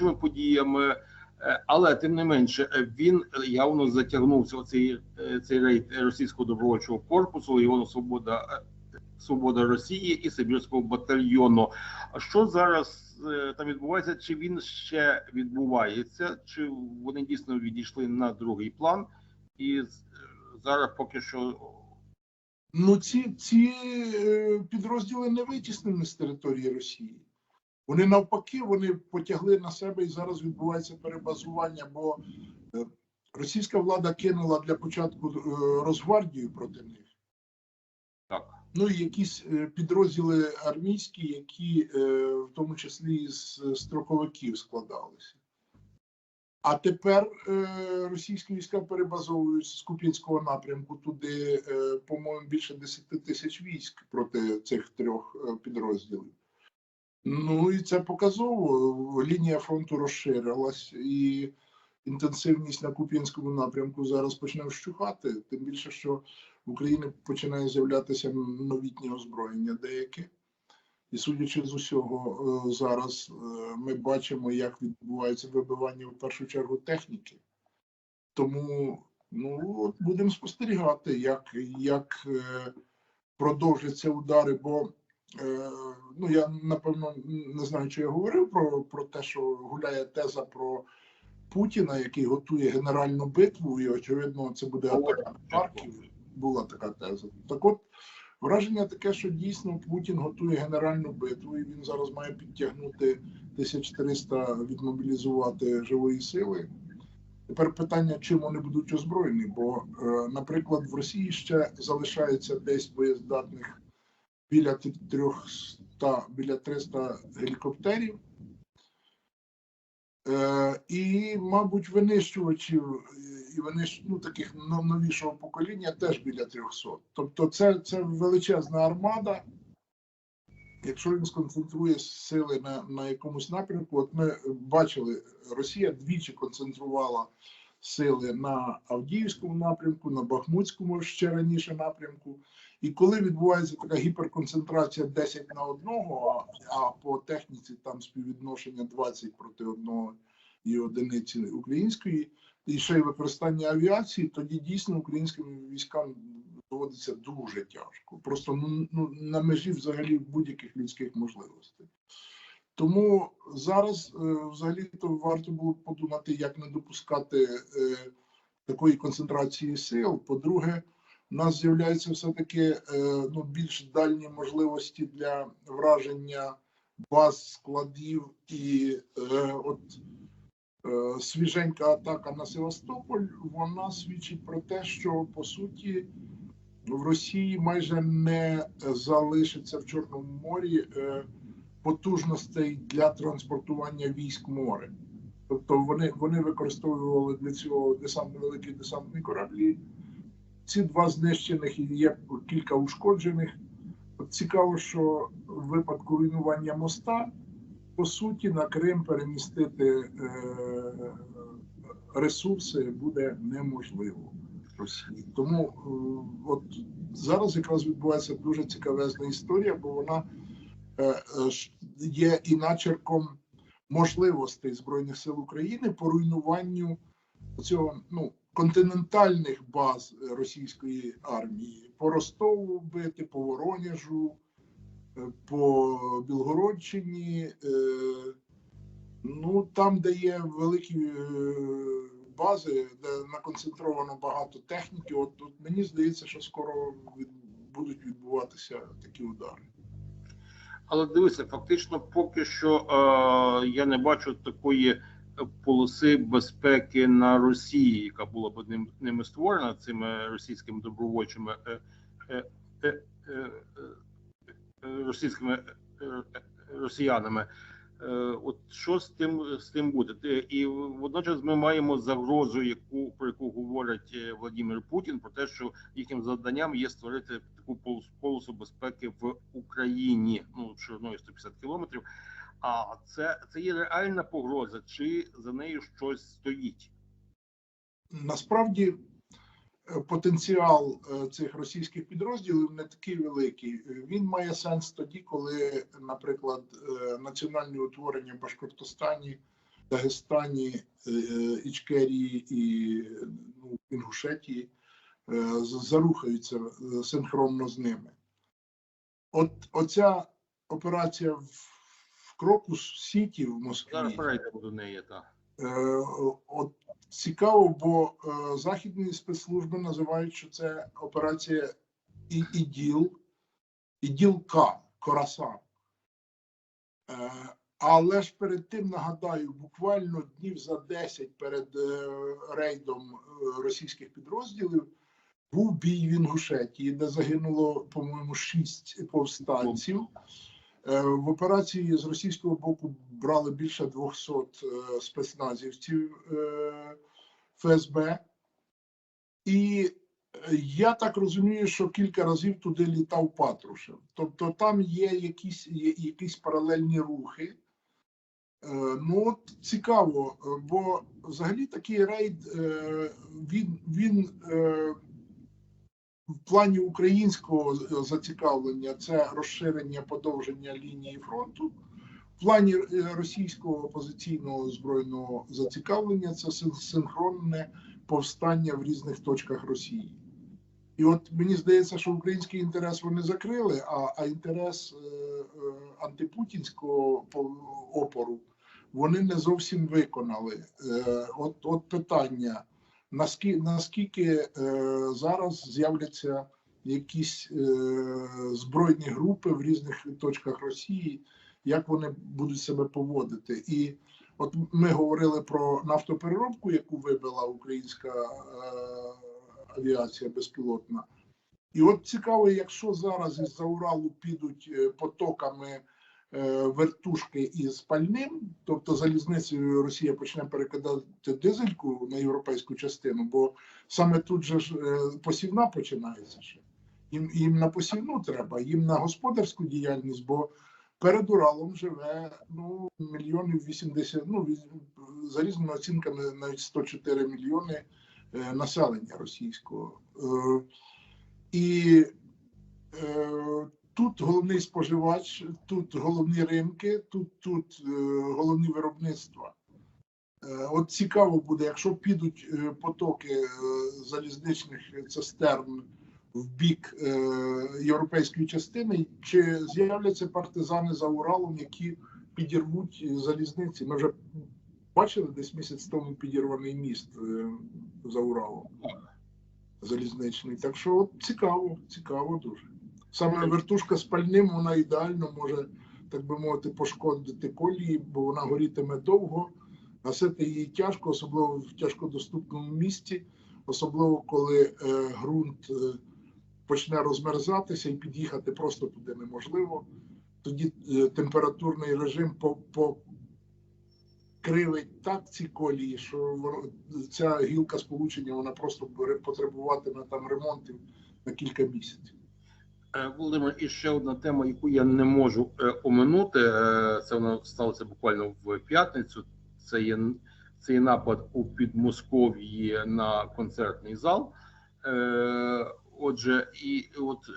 добровольчими подіями. Е, Але тим не менше він явно затягнувся у цей, е, цей рейд російського добровольчого корпусу, Легіону Свобода е, Свобода Росії і Сибірського батальйону. А що зараз там відбувається? Чи він ще відбувається, чи вони дійсно відійшли на другий план? І зараз поки що Ну, ці, ці підрозділи не витіснені з території Росії. Вони навпаки, вони потягли на себе і зараз відбувається перебазування, бо е, російська влада кинула для початку е, Росгвардію проти них. так. Ну і якісь е, підрозділи армійські, які в тому числі з строковиків складалися. А тепер російські війська перебазовуються з Куп'янського напрямку туди, по-моєму, більше 10 тисяч військ проти цих трьох підрозділів. Ну і це показово. Лінія фронту розширилась, і інтенсивність на Куп'янському напрямку зараз почне вщухати. Тим більше, що в Україні починає з'являтися новітнє озброєння деяке. І судячи з усього, е, зараз е, ми бачимо, як відбувається вибивання в першу чергу техніки. Тому ну, будемо спостерігати, як, як е, продовжаться удари, бо ну, я напевно не знаю, чи я говорив про, про те, що гуляє теза про Путіна, який готує генеральну битву, і очевидно, це буде атака на Харків. Була така теза. Так от Враження таке, що дійсно Путін готує генеральну битву, і він зараз має підтягнути 1300 відмобілізувати живої сили. Тепер питання, чим вони будуть озброєні, бо, е, наприклад, в Росії ще залишається десь боєздатних біля 300, біля 300 гелікоптерів. Е, і, мабуть, винищувачів і винищ, ну, таких новішого покоління теж біля 300. Тобто, це, це величезна армада. Якщо він сконцентрує сили на, на якомусь напрямку, от ми бачили, Росія двічі концентрувала сили на Авдіївському напрямку, на Бахмутському ще раніше напрямку. І коли відбувається така гіперконцентрація 10 на одного, а, по техніці там співвідношення 20 проти одного і одиниці української, і ще й використання авіації, тоді дійсно українським військам доводиться дуже тяжко. Просто ну, ну, на межі взагалі будь-яких людських можливостей. Тому зараз е, взагалі то варто було подумати, як не допускати е, такої концентрації сил. По-друге, у нас з'являються все-таки е, ну, більш дальні можливості для враження баз, складів і от свіженька атака на Севастополь, вона свідчить про те, що по суті в Росії майже не залишиться в Чорному морі потужностей для транспортування військ море. Тобто вони, вони використовували для цього десант, великі десантні кораблі. Ці два знищених і є кілька ушкоджених. От цікаво, що в випадку руйнування моста по суті на Крим перемістити е, ресурси буде неможливо. Тому е, от зараз якраз відбувається дуже цікавезна історія, бо вона є і начерком можливостей Збройних сил України по руйнуванню цього ну континентальних баз е, російської армії по Ростову вбити, по Воронежу, е, по Білгородщині. е, Ну там, де є великі е, бази, де наконцентровано багато техніки, от, от мені здається, що скоро будуть відбуватися такі удари. Але дивися, фактично, поки що е, я не бачу такої полоси безпеки на Росії, яка була б ним, ними створена цими російськими добровольчими е, е, е, е, е, російськими е, е, росіянами. Е, От що з тим з тим буде? І водночас ми маємо загрозу, яку про яку говорить е, Владимир Путін, про те, що їхнім завданням є створити таку полосу, безпеки в Україні, ну шириною 150 кілометрів. А це, це є реальна погроза, чи за нею щось стоїть? Насправді потенціал е, цих російських підрозділів не такий великий. Він має сенс тоді, коли, наприклад, е, національні утворення в Башкортостані Дагестані, е, Ічкерії і ну, Інгушетії зарухаються синхронно з ними. От оця операція в, Крокус Сіті в Москві. Зараз перейдемо до неї. Та. Е, От цікаво, бо е, західні спецслужби називають, що це операція ІДІЛ, ІДІЛ К, Корасан. Е, Але ж перед тим нагадаю, буквально днів за 10 перед рейдом російських підрозділів був бій в Інгушетії, де загинуло, по-моєму, шість повстанців. Е, В операції з російського боку брали більше 200 е, спецназівців е, ФСБ. І я так розумію, що кілька разів туди літав Патрушев. Тобто там є якісь, є якісь паралельні рухи. Ну, от цікаво, бо взагалі такий рейд він, він в плані українського зацікавлення це розширення подовження лінії фронту. В плані е, російського опозиційного збройного зацікавлення це син- синхронне повстання в різних точках Росії. І от мені здається, що український інтерес вони закрили, а, а інтерес е, е, антипутінського по- опору вони не зовсім виконали. Е, от, от питання: наскільки, наскільки е, зараз з'являться якісь е, збройні групи в різних точках Росії, як вони будуть себе поводити? І от ми говорили про нафтопереробку, яку вибила українська е, авіація безпілотна. І от цікаво, якщо зараз із-за Уралу підуть потоками вертушки із пальним, тобто залізницею Росія почне перекидати дизельку на європейську частину, бо саме тут же ж е, посівна починається ще. Їм, їм на посівну треба, їм на господарську діяльність, бо перед Уралом живе ну, мільйонів 80, ну, за різними оцінками навіть 104 мільйони е, населення російського. Е, і е, тут головний споживач, тут головні ринки, тут, тут е, головні виробництва. Е, От цікаво буде, якщо підуть е, потоки залізничних цистерн в бік європейської частини, чи з'являться партизани за Уралом, які підірвуть залізниці? Ми вже бачили десь місяць тому підірваний міст за Уралом залізничний. Так що от цікаво, цікаво дуже. Саме вертушка з пальним вона ідеально може, так би мовити, пошкодити колії, бо вона горітиме довго, гасити її тяжко, особливо в тяжкодоступному місці, особливо коли е, ґрунт е, почне розмерзатися і під'їхати просто туди неможливо. Тоді е, температурний режим по, по кривить так ці колії, що ця гілка сполучення вона просто потребуватиме там ремонтів на кілька місяців. Е, Володимир, і ще одна тема, яку я не можу е, оминути. е, Це воно сталося буквально в п'ятницю. Це є цей напад у Підмосков'ї на концертний зал. Отже, і от